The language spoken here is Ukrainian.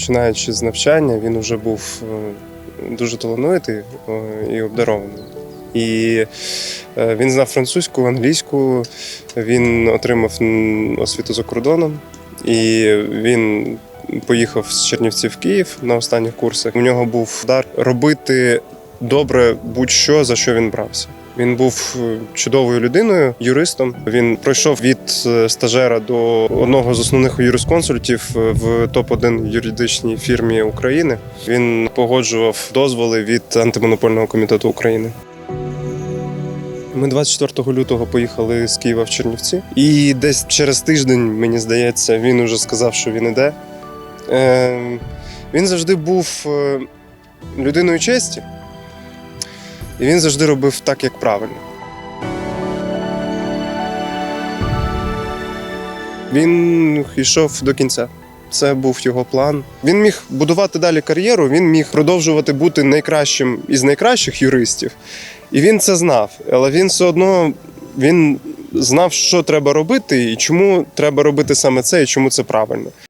починаючи з навчання, він вже був е, дуже талановитий е, і обдарований. І е, він знав французьку, англійську, він отримав освіту за кордоном, і він поїхав з Чернівців в Київ на останніх курсах. У нього був дар робити добре будь-що за що він брався. Він був е, чудовою людиною, юристом. Він пройшов від е, стажера до одного з основних юрисконсультів е, в топ-1 юридичній фірмі України. Він погоджував дозволи від антимонопольного комітету України. Ми 24 лютого поїхали з Києва в Чернівці, і десь через тиждень, мені здається, він уже сказав, що він іде. Е, він завжди був людиною честі, і він завжди робив так, як правильно. Він йшов до кінця. Це був його план. Він міг будувати далі кар'єру, він міг продовжувати бути найкращим із найкращих юристів. І він це знав. Але він все одно він знав, що треба робити, і чому треба робити саме це, і чому це правильно.